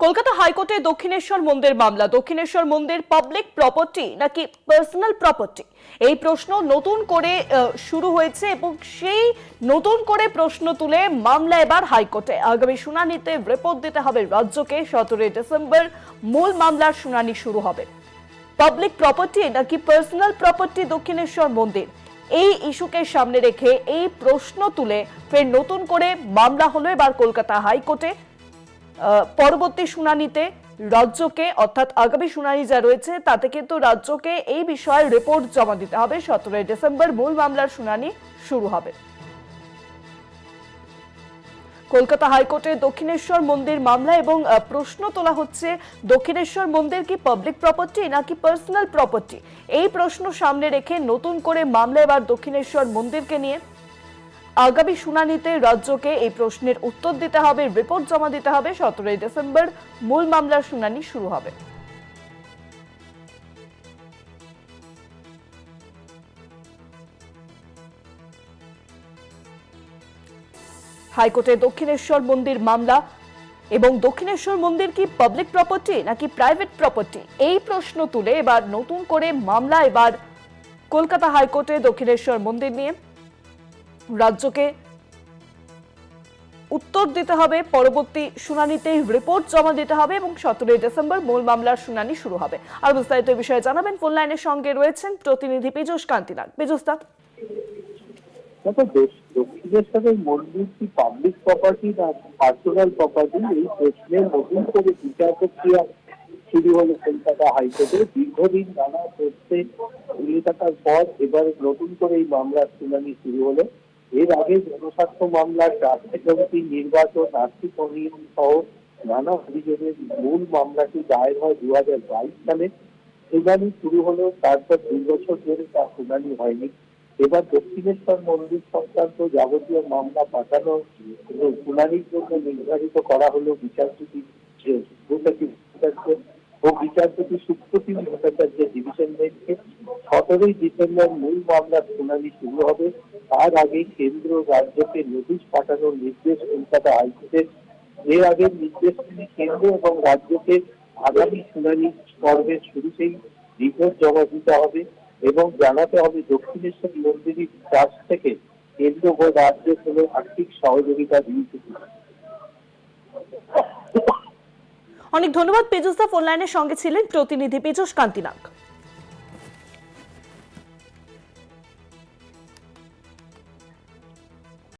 কলকাতা হাইকোর্টে দক্ষিণেশ্বর মন্দির মামলা। দক্ষিণেশ্বর মন্দির পাবলিক প্রপার্টি নাকি পার্সোনাল প্রপার্টি এই প্রশ্ন নতুন করে শুরু হয়েছে এবং সেই নতুন করে প্রশ্ন তুলে মামলা এবার হাইকোর্টে। আগামী শুনানিতে রিপোর্ট দিতে হবে রাজ্যকে। সতেরোই ডিসেম্বর মূল মামলার শুনানি শুরু হবে। পাবলিক প্রপার্টি নাকি পার্সোনাল প্রপার্টি দক্ষিণেশ্বর মন্দির? এই ইস্যুকে সামনে রেখে এই প্রশ্ন তুলে ফের নতুন করে মামলা হলো এবার কলকাতা হাইকোর্টে। পরবর্তী শুনানিতে রাজ্যকে, অর্থাৎ আগামী শুনানি যা রয়েছে, তাতে কিন্তু রাজ্যকে এই বিষয়ে রিপোর্ট জমা দিতে হবে। সতেরোই ডিসেম্বর মূল মামলার শুনানি শুরু হবে। কলকাতা হাইকোর্টে দক্ষিণেশ্বর মন্দির মামলা এবং প্রশ্ন তোলা হচ্ছে, দক্ষিণেশ্বর মন্দির কি পাবলিক প্রপার্টি নাকি পার্সোনাল প্রপার্টি এই প্রশ্ন সামনে রেখে নতুন করে মামলা এবার দক্ষিণেশ্বর মন্দিরকে নিয়ে। আগামী শুনানিতে রাজ্যকে এই প্রশ্নের উত্তর দিতে হবে, রিপোর্ট জমা দিতে হবে। সতেরোই ডিসেম্বর মূল মামলার শুনানি শুরু হবে। হাইকোর্টে দক্ষিণেশ্বর মন্দির মামলা এবং দক্ষিণেশ্বর মন্দির কি পাবলিক প্রপার্টি নাকি প্রাইভেট প্রপার্টি এই প্রশ্ন তুলে এবার নতুন করে মামলা এবার কলকাতা হাইকোর্টে দক্ষিণেশ্বর মন্দির নিয়ে। রাজ্যকে উত্তর দিতে হবে, পরবর্তী শুনানিতে রিপোর্ট জমা দিতে হবে এবং সতেরোই ডিসেম্বর মূল মামলার শুনানি শুরু হবে। আর বিস্তারিত বিষয়ে জানাবেন ফোন লাইনের সঙ্গে রয়েছেন প্রতিনিধি দা দক্ষিণেশ্বরের মন্দির কি পাবলিক প্রপার্টি পার্সোনাল প্রপার্টি এই প্রশ্নের নতুন করে বিচার প্রক্রিয়া শুরু হলো কলকাতা হাইকোর্টে। দীর্ঘদিন নানা প্রশ্নে থাকার পর এবার নতুন করে এই মামলার শুনানি শুরু হলো। এর আগে জনস্বার্থ মামলার রাষ্ট্রীয় কমিটি নির্বাচন আর্থিক অনিয়ম সহ নানা অভিযোগের মূল মামলাটি দায়ের হয় দু হাজার বাইশ সালে। শুনানি শুরু হলেও তারপর দুই বছর ধরে তার শুনানি হয়নি। এবার দক্ষিণেশ্বর মন্দির সংক্রান্ত যাবতীয় মামলা পাঠানো শুনানির জন্য নির্ধারিত করা হলো বিচারপতি ও বিচারপতি সুপ্রতিম ভট্টাচার্যের ডিভিশন বেঞ্চে সতেরোই ডিসেম্বর মূল মামলার শুনানি শুরু হবে তার আগে কেন্দ্র রাজ্যকে নোটিশ পাঠানোর নির্দেশ কলকাতা হাইকোর্টের এর আগে নির্দেশ কেন্দ্র এবং রাজ্যকে আগামী শুনানি পর্বের শুরুতেই রিপোর্ট জমা দিতে হবে এবং জানাতে হবে দক্ষিণেশ্বর মন্দিরের কাছ থেকে কেন্দ্র ও রাজ্য কোনো আর্থিক সহযোগিতা দিয়েছে। অনেক ধন্যবাদ পেজস দা ফোন লাইনের সঙ্গে ছিলেন প্রতিনিধি পেজস কান্তিনাথ